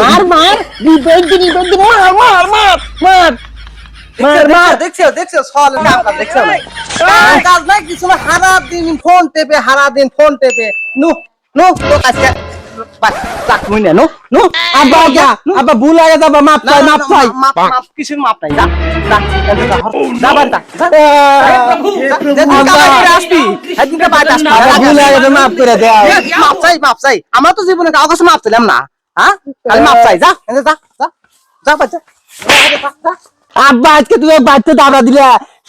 মার মার বিপদ বিপদ মার মার মার মার মার মার দেখছ দেখছ সল কামটা দেখছ? কাজ নাই কিছু না হারা দিন ফোন টেপে হারা দিন ফোন টেপে। নু নু তো আজকে আব্বা ভুল মাপ চাই মাপ চাই। মাপ মাপ নাই যা আমরা তো জীবনে কারও কাছে মাপ চাইলাম না। হ্যাঁ? মাপ চাই যা যা যা যা বাচ্চা। আব্বা আজকে তুমি বাড়িতে দাবড়া দিলে।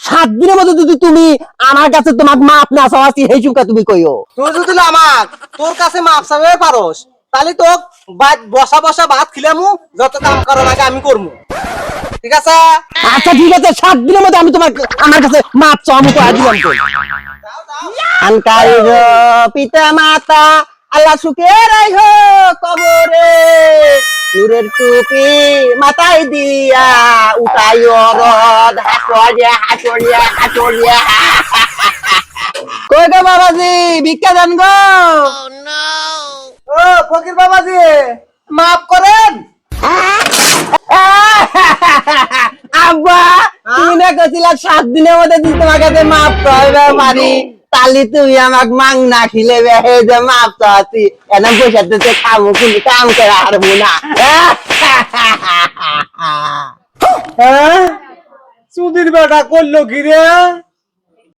সাত দিনের মধ্যে যদি তুমি আমার কাছে তোমার মাপ না সেই সুখা তুমি কইও। তুই যদি আমার তোর কাছে মাপ চাবে পারোস। তাহলে তো বসা বসা ভাত খিলামু যত কাম করার আগে আমি করব ঠিক আছে? আচ্ছা ঠিক আছে সাত দিনের মধ্যে আমি তোমার আমার কাছে মাপ চাও আমি তো। আজ আনকাই পিতা মাতা আল্লাহ সুখে রাইহ। কবরে নূরের টুপি মাথায় দিয়া উঠাই রদ হাসরিয়া হাসরিয়া হাসরিয়া কই গো বাবাজি? ভিক্ষা দেন গো। ও ফকির বাবাজি মাফ করেন। আব্বা তুমি না কইছিলা সাত দিনের মধ্যে যদি তোমার কাছে মাপ তাহলে তুমি আমাকে মাং না খিলে হে যে মাপ চাচ্ছি। এনে বসে তো খাব কিন্তু কাম করে হারবো না। সুধীর বেটা করল কি রে?